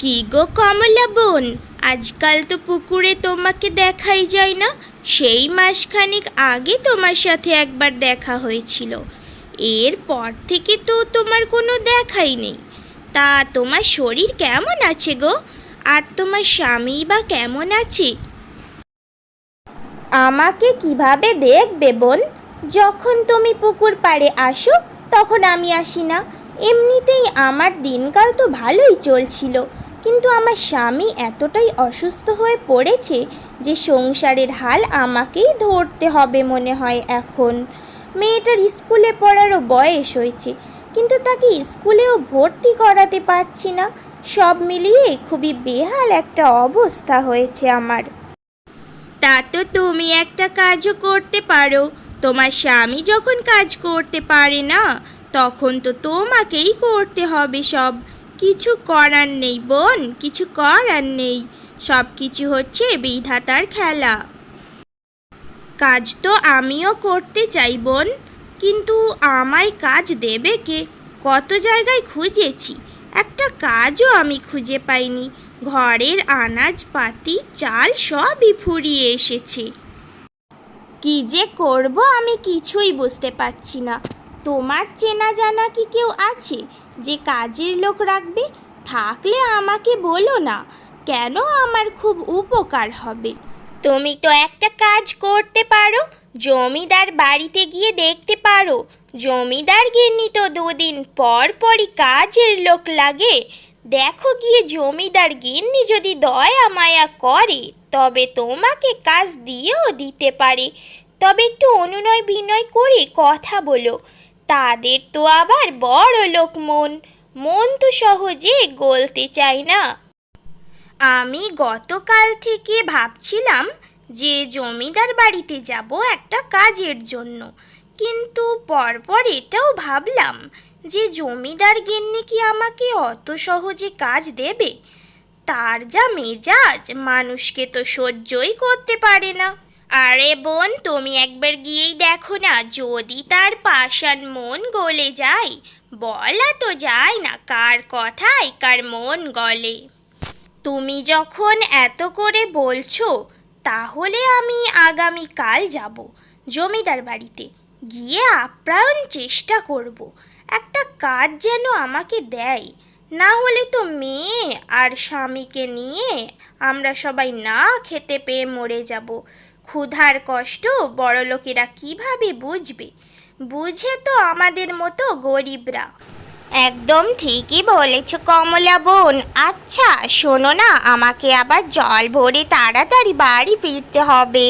কি গো কমলা বোন? আজকাল তো পুকুরে তোমাকে দেখাই যায় না। সেই মাসখানেক আগে তোমার সাথে একবার দেখা হয়েছিল। এরপর থেকে তো তোমার কোনো দেখাই নেই। তা তোমার শরীর কেমন আছে গো? আর তোমার স্বামী বা কেমন আছে? আমাকে কীভাবে দেখবে বোন? যখন তুমি পুকুর পাড়ে আসো, তখন আমি আসি না। এমনিতেই আমার দিনকাল তো ভালোই চলছিল। কিন্তু আমার স্বামী এতটাই অসুস্থ হয়ে পড়েছে যে সংসারের হাল আমাকেই ধরতে হবে মনে হয় এখন। মেয়েটার স্কুলে পড়ারও বয়স হয়েছে, কিন্তু তাকে স্কুলেও ভর্তি করাতে পারছি না। সব মিলিয়ে খুবই বেহাল একটা অবস্থা হয়েছে আমার। তা তো তুমি একটা কাজও করতে পারো। তোমার স্বামী যখন কাজ করতে পারে না, তখন তো তোমাকেই করতে হবে সব। কিছু করার নেই, বোন, কিছু করার নেই। সব কিছু হচ্ছে বিধাতার খেলা। কাজ তো আমিও করতে চাই, বোন। কিন্তু আমায় কাজ দেবে কে? কত জায়গায় খুঁজেছি। একটা কাজও আমি খুঁজে পাইনি। ঘরের আনাজপাতি চাল সবই ফুরিয়ে এসেছে। কি যে করব আমি কিছুই বুঝতে পারছি না। তোমার চেনা জানা কি কেউ আছে? যে কাজের লোক রাখবে, থাকলে আমাকে বলো না, কেন আমার খুব উপকার হবে? তুমি তো একটা কাজ করতে পারো, জমিদার বাড়িতে গিয়ে দেখতে পারো, জমিদার গিন্নি তো দুদিন পর পরই কাজের লোক লাগে। দেখো গিয়ে জমিদার গিন্নি যদি দয়া মায়া করে, তবে তোমাকে কাজ দিয়েও দিতে পারে। তবে একটু অনুনয় বিনয় করে কথা বলো। তাদের তো আবার বড় লোক মন। মন তো সহজে গলতে চায় না। আমি গতকাল থেকে ভাবছিলাম যে জমিদার বাড়িতে যাব একটা কাজের জন্য। কিন্তু পরপর এটাও ভাবলাম যে জমিদার গিন্নি কি আমাকে অত সহজে কাজ দেবে? তার যা মেজাজ, মানুষকে তো সহ্যই করতে পারে না। আরে বোন, তুমি একবার গিয়েই দেখো না, যদি তার পাষাণ মন গলে যায়, বলা তো যায় না কার কথায় কার মন গলে। তুমি যখন এত করে বলছো, তাহলে আমি আগামী কাল যাব, জমিদার বাড়িতে। গিয়ে আপ্রাণ চেষ্টা করব, একটা কাজ যেন আমাকে দেয়। না হলে তো মেয়ে আর স্বামীকে নিয়ে আমরা সবাই না খেতে পেয়ে মরে যাব। ক্ষুধার কষ্ট বড়লোকেরা কীভাবে বুঝবে? বুঝে তো আমাদের মতো গরিবরা। একদম ঠিকই বলেছ কমলা বোন। আচ্ছা শোনো না আমাকে আবার জল ভরে তাড়াতাড়ি বাড়ি ফিরতে হবে।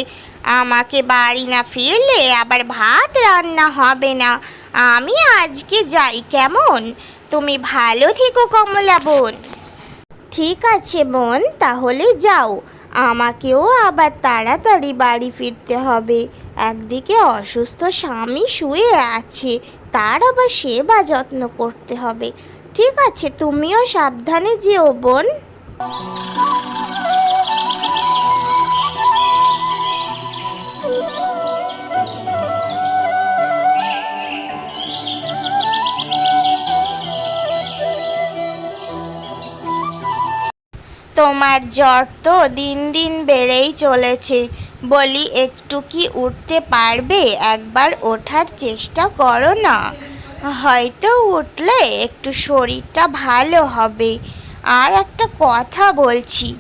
আমাকে বাড়ি না ফিরলে আবার ভাত রান্না হবে না। আমি আজকে যাই কেমন? তুমি ভালো থেকো কমলা বোন। ঠিক আছে বোন তাহলে যাও। আমাকেও আবার তাড়াতাড়ি বাড়ি ফিরতে হবে। একদিকে অসুস্থ স্বামী শুয়ে আছে, তার আবার সেবা যত্ন করতে হবে। ঠিক আছে, তুমিও সাবধানে যেও, বোন। তোমার জ্বর তো দিন দিন বেড়েই চলেছে। বলি, একটু কি উঠতে পারবে? একবার ওঠার চেষ্টা করো না। হয়তো উঠলে একটু শরীরটা ভালো হবে। আর একটা কথা বলছি।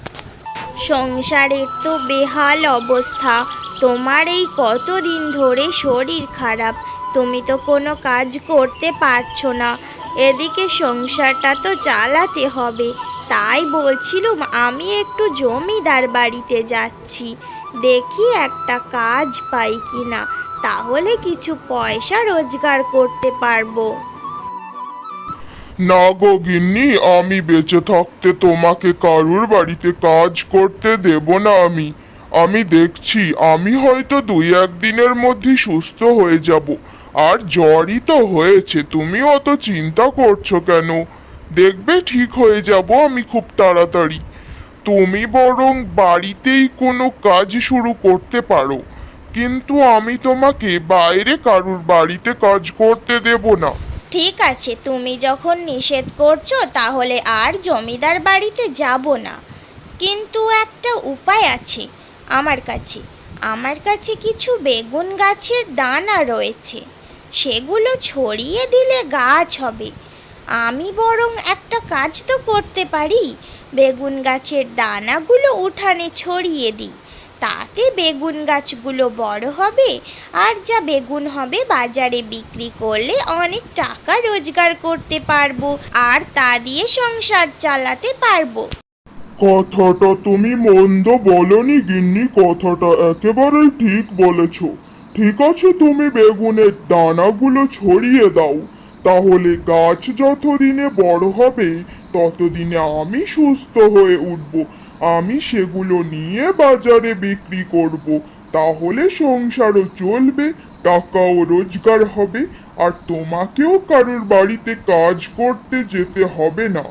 সংসারের তো বেহাল অবস্থা। তোমার এই কতদিন ধরে শরীর খারাপ। তুমি তো কোনো কাজ করতে পারছ না। এদিকে সংসারটা তো চালাতে হবে। তাই বলছিলুম, আমি একটু জমিদার বাড়িতে যাচ্ছি। দেখি একটা কাজ পাই কিনা, তাহলে কিছু পয়সা রোজগার করতে পারব। না গো গিন্নি, আমি বেঁচে থাকতে তোমাকে কারুর বাড়িতে কাজ করতে দেব না আমি। আমি দেখছি, আমি হয়তো দুই একদিনের মধ্যে সুস্থ হয়ে যাব। আর জ্বরই তো হয়েছে, তুমি অত চিন্তা করছ কেন? দেখবে ঠিক হয়ে যাব আমি খুব তাড়াতাড়ি। তুমি বরং বাড়িতেই কোনো কাজ শুরু করতে পারো। কিন্তু আমি তোমাকে বাইরে কারুর বাড়িতে কাজ করতে দেব না। ঠিক আছে, তুমি যখন নিষেধ করছ তাহলে আর জমিদার বাড়িতে যাব না। কিন্তু একটা উপায় আছে আমার কাছে। আমার কাছে কিছু বেগুন গাছের দানা রয়েছে। সেগুলো ছড়িয়ে দিলে গাছ হবে। আমি বরং একটা কাজ তো করতে পারি। বেগুন গাছের দানাগুলো উঠানে ছড়িয়ে দিই। তাতে বেগুন গাছগুলো বড় হবে আর যা বেগুন হবে বাজারে বিক্রি করলে অনেক টাকা রোজগার করতে পারব আর তা দিয়ে সংসার চালাতে পারব। কথাটা তুমি মন্দ বলনি গিন্নি, কথাটা একেবারেই ঠিক বলেছ। ঠিক আছে, তুমি বেগুনের দানাগুলো ছড়িয়ে দাও। তাহলে গাছ যতদিনে বড় হবে, ততদিনে আমি সুস্থ হয়ে উঠব। আমি সেগুলো নিয়ে বাজারে বিক্রি করব। তাহলে সংসারও চলবে, টাকাও রোজগার হবে, আর তোমাকেও কারোর বাড়িতে কাজ করতে যেতে হবে না।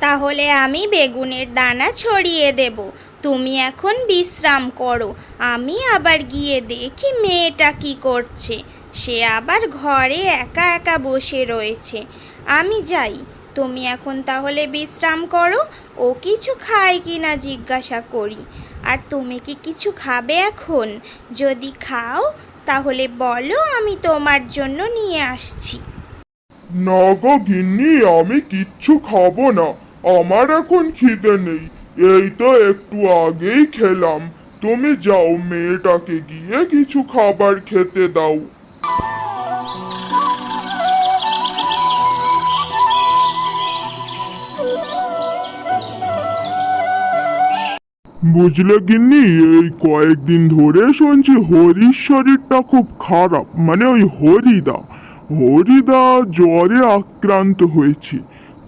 তাহলে আমি বেগুনের দানা ছড়িয়ে দেব। তুমি এখন বিশ্রাম করো। আমি আবার গিয়ে দেখি মেয়েটা কি করছে। সে আবার ঘরে একা একা বসে রয়েছে। আমি যাই, তুমি এখন তাহলে বিশ্রাম করো, ও কিছু খায় কি না জিজ্ঞাসা করি। আর তুমি কি কিছু খাবে এখন? যদি খাও, তাহলে বলো আমি তোমার জন্য নিয়ে আসছি। না গিন্নি, আমি কিচ্ছু খাব না। আমার এখন খিদে নেই। এই তো একটু আগেই খেলাম। তুমি যাও, মেয়েটাকে গিয়ে কিছু খাবার খেতে দাও। বুঝলে গিন্নি, এই কয়েকদিন ধরে শুনছি হরির শরীরটা খুব খারাপ মানে ওই হরিদা। হরিদা জ্বরে আক্রান্ত হয়েছে।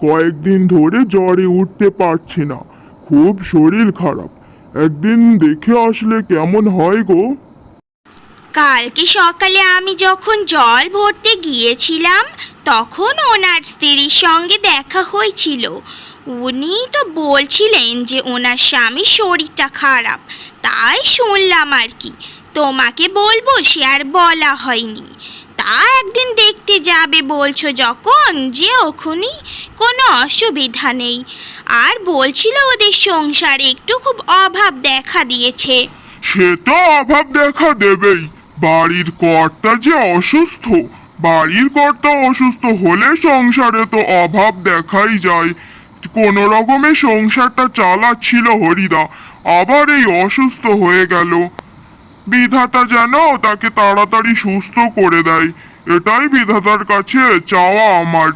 কয়েকদিন ধরে জ্বরে উঠতে পারছে না, খুব শরীর খারাপ। একদিন দেখে আসলে কেমন হয় গো? কালকে সকালে আমি যখন জল ভরতে গিয়েছিলাম, তখন ওনার স্ত্রীর সঙ্গে দেখা হয়েছিল। উনি তো বলছিলেন যে ওনার স্বামীর শরীরটা খারাপ। তাই শুনলাম আর কি। তোমাকে বলব সে আর বলা হয়নি। তা একদিন দেখতে যাবে বলছো যখন যে ওখুনি কোনো অসুবিধা নেই। আর বলছিল ওদের সংসারে একটু খুব অভাব দেখা দিয়েছে। সে তো অভাব দেখা দেবেই। বাড়ির কর্তা যে অসুস্থ, বাড়ির কর্তা অসুস্থ হলে সংসারে তো অভাব দেখাই যায়। কোন রকমে সংসারটা চালাচ্ছিল হরিদা। আবার এই অসুস্থ হয়ে গেল। বিধাতা যেন তাকে তাড়াতাড়ি সুস্থ করে দেয়। এটাই বিধাতার কাছে চাওয়া আমার।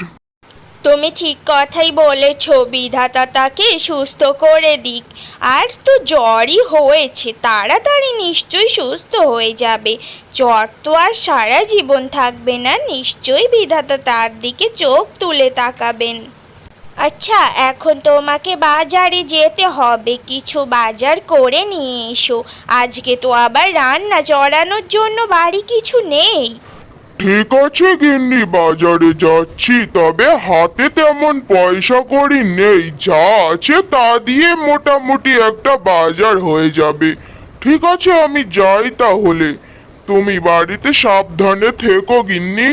তুমি ঠিক কথাই বলেছ, বিধাতা তাকে সুস্থ করে দিক। আর তো জ্বরই হয়েছে, তাড়াতাড়ি নিশ্চয়ই সুস্থ হয়ে যাবে। জ্বর তো আর সারা জীবন থাকবে না, নিশ্চয়ই বিধাতা তার দিকে চোখ তুলে তাকাবেন। আচ্ছা এখন তোমাকে বাজারে যেতে হবে। কিছু বাজার করে নিয়ে এসো। আজকে তো আবার রান্না চড়ানোর জন্য বাড়ি কিছু নেই। ঠিক আছে গিন্নি, বাজারে যাচ্ছি, তবে হাতে তেমন পয়সা করি নেই। যা আছে তা দিয়ে মোটামুটি একটা বাজার হয়ে যাবে। ঠিক আছে, আমি যাই তাহলে। তুমি বাড়িতে সাবধানে থেকো গিন্নি।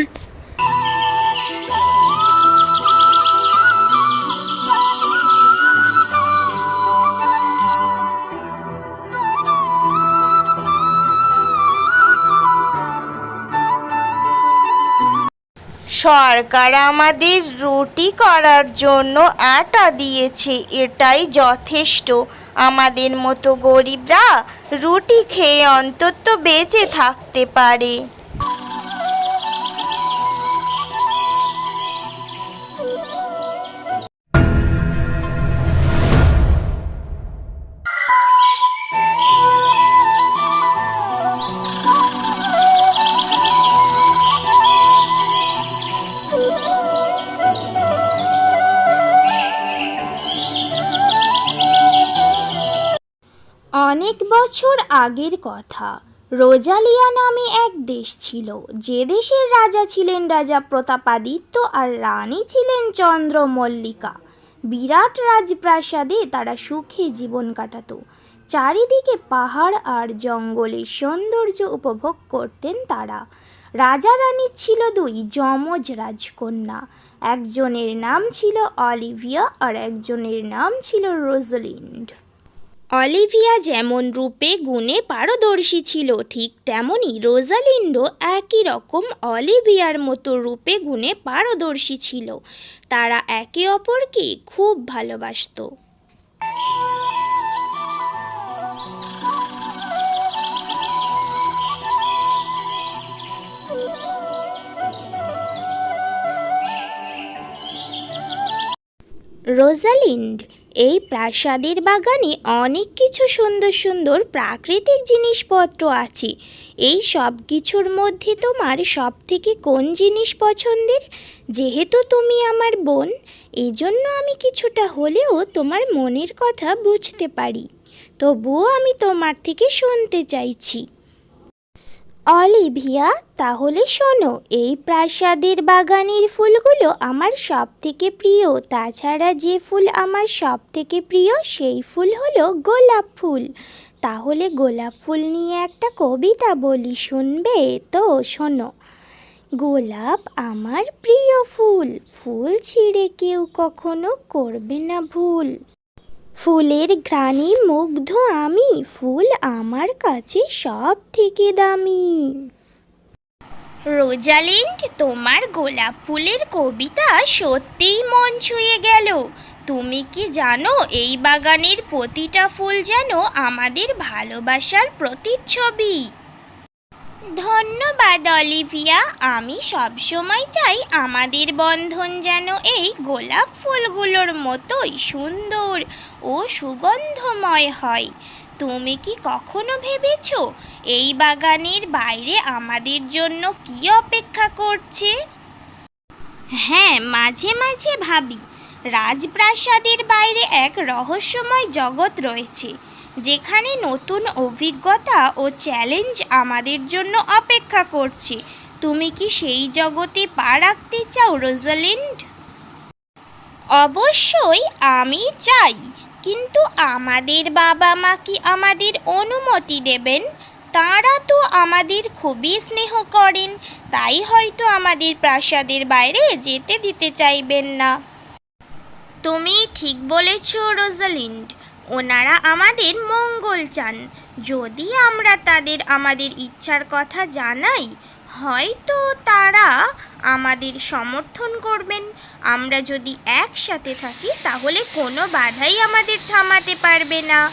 সরকার আমাদের রুটি করার জন্য আটা দিয়েছে, এটাই যথেষ্ট। আমাদের মতো গরিবরা রুটি খেয়ে অন্তত বেঁচে থাকতে পারে। আগের কথা। রোজালিয়া নামে এক দেশ ছিল। যে দেশের রাজা ছিলেন রাজা প্রতাপাদিত্য আর রানী ছিলেন চন্দ্রমল্লিকা। বিরাট রাজপ্রাসাদে তারা সুখে জীবন কাটাত। চারিদিকে পাহাড় আর জঙ্গলের সৌন্দর্য উপভোগ করতেন তারা। রাজা রানীর ছিল দুই, যমজ রাজকন্যা। একজনের নাম ছিল অলিভিয়া আর একজনের নাম ছিল রোজালিন্ড। অলিভিয়া যেমন রূপে গুণে পারদর্শী ছিল, ঠিক তেমনই রোজালিন্ডও একই রকম অলিভিয়ার মতো রূপে গুণে পারদর্শী ছিল। তারা একে অপরকে খুব ভালোবাসতো। রোজালিন্ড এই প্রাসাদের বাগানে অনেক কিছু সুন্দর সুন্দর প্রাকৃতিক জিনিসপত্র আছে। এই সব কিছুর মধ্যে তোমার সব থেকে কোন জিনিস পছন্দের? যেহেতু তুমি আমার বোন এই জন্য আমি কিছুটা হলেও তোমার মনের কথা বুঝতে পারি। তবুও আমি তোমার থেকে শুনতে চাইছি। অলিভিয়া তাহলে শোনো, এই প্রাসাদের বাগানের ফুলগুলো আমার সব থেকে প্রিয়। তাছাড়া যে ফুল আমার সব থেকে প্রিয়, সেই ফুল হলো গোলাপ ফুল। তাহলে গোলাপ ফুল নিয়ে একটা কবিতা বলি, শুনবে? তো শোনো। গোলাপ আমার প্রিয় ফুল ফুল ছিঁড়ে কেউ কখনো করবে না ভুল। ফুলের ঘ্রাণে মুগ্ধ আমি, ফুল আমার কাছে সব থেকে দামি। রোজালিন্ড, তোমার গোলাপ ফুলের কবিতা সত্যিই মন ছুঁয়ে গেল। তুমি কি জানো, এই বাগানের প্রতিটা ফুল যেন আমাদের ভালোবাসার প্রতিচ্ছবি? ধন্যবাদ, অলিভিয়া। আমি সবসময় চাই আমাদের বন্ধন যেন এই গোলাপ ফুলগুলোর মতোই সুন্দর ও সুগন্ধময় হয়। তুমি কি কখনো ভেবেছো এই বাগানের বাইরে আমাদের জন্য কি অপেক্ষা করছে? হ্যাঁ মাঝে মাঝে ভাবি, রাজপ্রাসাদের বাইরে এক রহস্যময় জগৎ রয়েছে। যেখানে নতুন অভিজ্ঞতা ও চ্যালেঞ্জ আমাদের জন্য অপেক্ষা করছে। তুমি কি সেই জগতে পা রাখতে চাও, রোজালিন্ড? অবশ্যই আমি চাই, কিন্তু আমাদের বাবা মা কি আমাদের অনুমতি দেবেন? তাঁরা তো আমাদের খুবই স্নেহ করেন, তাই হয়তো আমাদের প্রাসাদের বাইরে যেতে দিতে চাইবেন না। তুমি ঠিক বলেছ, রোজালিন্ড। ওনারা আমাদের মঙ্গল চান। যদি আমরা তাদের আমাদের ইচ্ছার কথা জানাই, হয়তো তারা আমাদের সমর্থন করবেন। আমরা যদি একসাথে থাকি, তাহলে কোনো বাধাই আমাদের থামাতে পারবে না।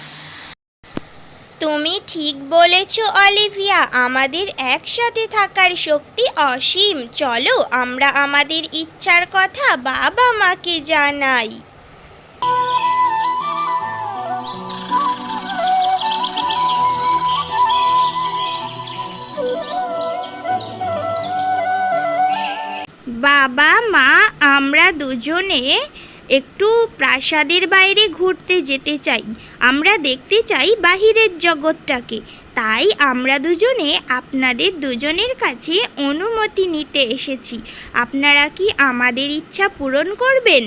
তুমি ঠিক বলেছ, অলিভিয়া। আমাদের একসাথে থাকার শক্তি অসীম। চলো, আমরা আমাদের ইচ্ছার কথা বাবা মাকে জানাই। দুজনে একটু প্রাসাদের বাইরে ঘুরতে যেতে চাই। আমরা দেখতে চাই বাহিরের জগৎটাকে। তাই আমরা দুজনে আপনাদের দুজনের কাছে অনুমতি নিতে এসেছি। আপনারা কি আমাদের ইচ্ছা পূরণ করবেন?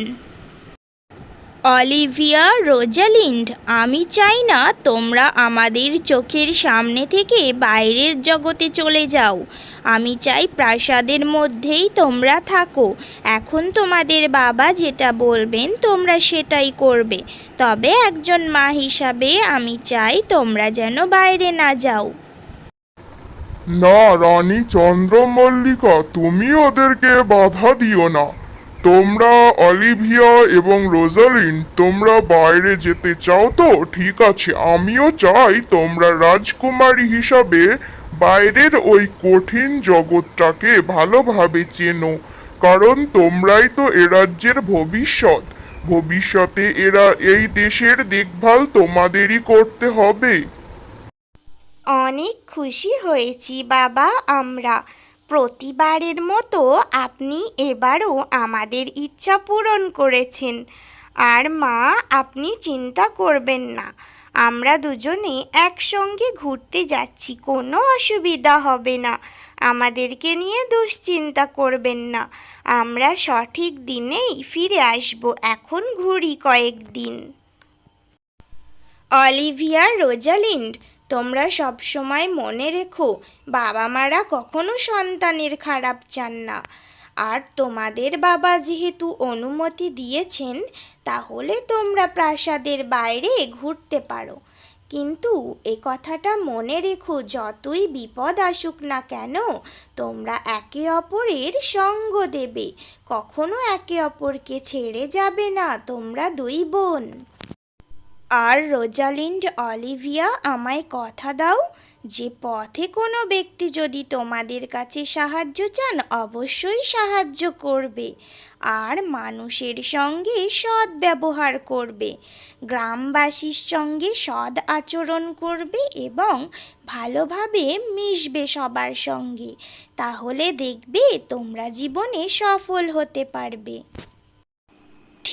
অলিভিয়া, রোজালিন্ড, আমি চাই না তোমরা আমাদের চোখের সামনে থেকে বাইরের জগতে চলে যাও। আমি চাই প্রাসাদের মধ্যেই তোমরা থাকো। এখন তোমাদের বাবা যেটা বলবেন, তোমরা সেটাই করবে। তবে একজন মা হিসাবে আমি চাই তোমরা যেন বাইরে না যাও। না, রানী চন্দ্রমল্লিকা, তুমি ওদেরকে বাধা দিও না। তোমরা অলিভিয়া এবং রোজালিন, তোমরা বাইরে যেতে চাও তো? ঠিক আছে, আমিও চাই তোমরা রাজকুমারী হিসাবে বাইরের ওই কঠিন জগৎটাকে ভালোভাবে চেনো, কারণ তোমরাই তো এ রাজ্যের ভবিষ্যৎ। ভবিষ্যতে এরা এই দেশের দেখভাল তোমাদেরই করতে হবে। অনেক খুশি হয়েছি বাবা আমরা। প্রতিবারের মতো আপনি এবারও আমাদের ইচ্ছা পূরণ করেছেন। আর মা, আপনি চিন্তা করবেন না। আমরা দুজনে একসঙ্গে ঘুরতে যাচ্ছি, কোনো অসুবিধা হবে না। আমাদেরকে নিয়ে দুশ্চিন্তা করবেন না। আমরা সঠিক দিনেই ফিরে আসব, এখন ঘুরি কয়েকদিন। অলিভিয়া, রোজালিন্ড তোমরা সব সময় মনে রেখো বাবা মারা কখনো সন্তানের খারাপ চান না। আর তোমাদের বাবা যেহেতু অনুমতি দিয়েছেন, তাহলে তোমরা প্রাসাদের বাইরে ঘুরতে পারো। কিন্তু এ কথাটা মনে রেখো, যতই বিপদ আসুক না কেন, তোমরা একে অপরের সঙ্গ দেবে। কখনো একে অপরকে ছেড়ে যাবে না, তোমরা দুই বোন। আর রোজালিন্ড অলিভিয়া, আমায় কথা দাও যে পথে কোনো ব্যক্তি যদি তোমাদের কাছে সাহায্য চান, অবশ্যই সাহায্য করবে। আর মানুষের সঙ্গে সৎ ব্যবহার করবে। গ্রামবাসীর সঙ্গে সৎ আচরণ করবে এবং ভালোভাবে মিশবে সবার সঙ্গে। তাহলে দেখবে তোমরা জীবনে সফল হতে পারবে।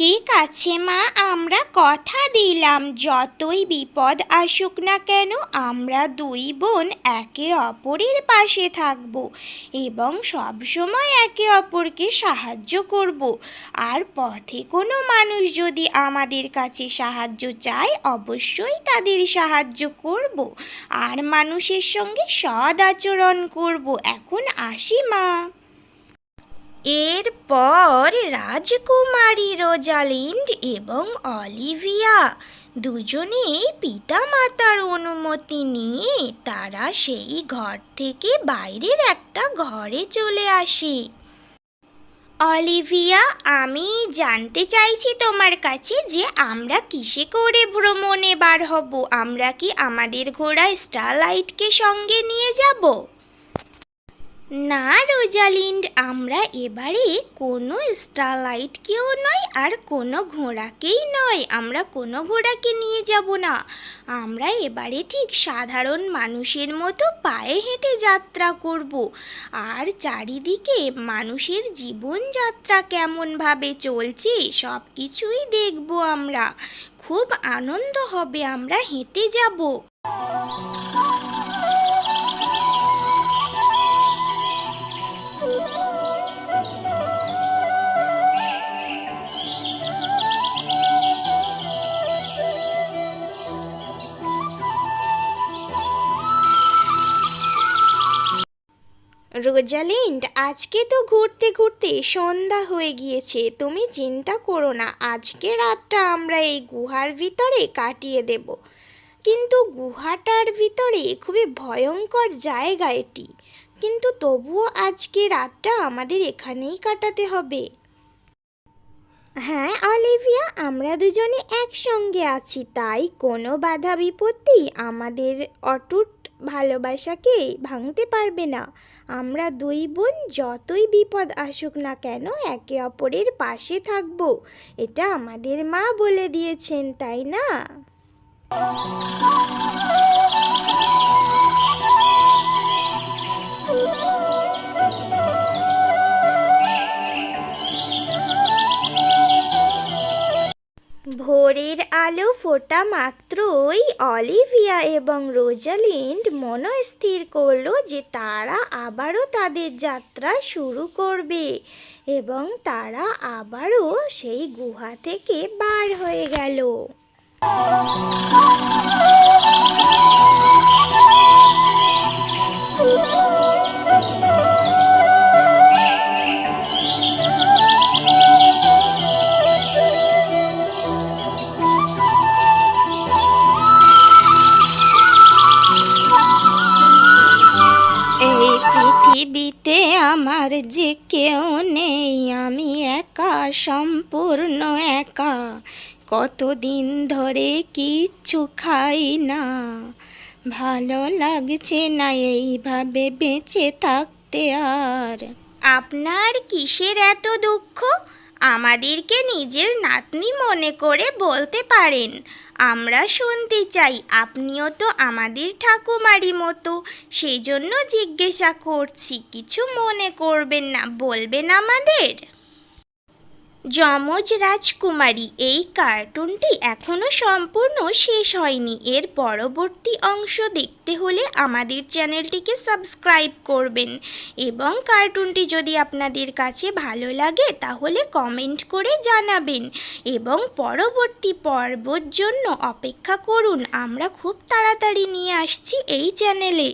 ঠিক আছে, মা, আমরা কথা দিলাম। যতই বিপদ আসুক না কেন, আমরা দুই বোন একে অপরের পাশে থাকব এবং সবসময় একে অপরকে সাহায্য করব। আর পথে কোনো মানুষ যদি আমাদের কাছে সাহায্য চায়, অবশ্যই তাদের সাহায্য করব। আর মানুষের সঙ্গে সদ আচরণ করব। এখন আসি, মা। এরপর রাজকুমারী, রোজালিন্ড এবং অলিভিয়া দুজনেই পিতামাতার অনুমতি নিয়ে তারা সেই ঘর থেকে বাইরের একটা ঘরে চলে আসে। অলিভিয়া, আমি জানতে চাইছি তোমার কাছে যে আমরা কিসে করে ভ্রমণে বার হব? আমরা কি আমাদের ঘোড়া স্টারলাইটকে সঙ্গে নিয়ে যাব? না, রোজালিন্ড, আমরা এবারে কোনো স্টারলাইটকেও নয় আর কোনো ঘোড়াকেই নয়। আমরা কোনো ঘোড়াকে নিয়ে যাব না। আমরা এবারে ঠিক সাধারণ মানুষের মতো পায়ে হেঁটে যাত্রা করব। আর চারিদিকে মানুষের জীবনযাত্রা কেমনভাবে চলছে সব কিছুই দেখব আমরা। খুব আনন্দ হবে আমরা হেঁটে যাব। রোজালিন্ড আজকে তো ঘুরতে ঘুরতে সন্ধ্যা হয়ে গিয়েছে, তুমি চিন্তা করো না, আজকে রাতটা আমরা এই গুহার ভিতরে কাটিয়ে দেব। কিন্তু গুহাটার ভিতরে খুবই ভয়ঙ্কর জায়গা এটি, কিন্তু তবুও আজকে রাতটা আমাদের এখানেই কাটাতে হবে। হ্যাঁ অলিভিয়া, আমরা দুজনে একসঙ্গে আছি, তাই কোনো বাধা বিপত্তি আমাদের অটুট ভালোবাসাকে ভাঙতে পারবে না। আমরা দুই বোন যতই বিপদ আসুক না কেন একে অপরের পাশে থাকব। এটা আমাদের মা বলে দিয়েছেন, তাই না? ভোরের আলো ফোটা মাত্রই অলিভিয়া এবং রোজালিন্ড মনস্থির করল যে তারা আবারও তাদের যাত্রা শুরু করবে এবং তারা আবারও সেই গুহা থেকে বার হয়ে গেল। এই আমার যে কেউ নেই, আমি একা, সম্পূর্ণ একা। কতদিন ধরে কিচ্ছু খাই না। ভালো লাগছে না এইভাবে বেঁচে থাকতে আর। আপনার কিসের এত দুঃখ? আমাদেরকে নিজের নাতনি মনে করে বলতে পারেন। আমরা শুনতে চাই, আপনিও তো আমাদের ঠাকুমারি মতো। সেই জন্য জিজ্ঞাসা করছি, কিছু মনে করবেন না, বলবেন আমাদের? যমজ রাজকুমারী, এই কার্টুনটি এখনও সম্পূর্ণ শেষ হয়নি। এর পরবর্তী অংশ দেখতে হলে আমাদের চ্যানেলটিকে সাবস্ক্রাইব করবেন এবং কার্টুনটি যদি আপনাদের কাছে ভালো লাগে, তাহলে কমেন্ট করে জানাবেন এবং পরবর্তী পর্বর জন্য অপেক্ষা করুন। আমরা খুব তাড়াতাড়ি নিয়ে আসছি এই চ্যানেলে।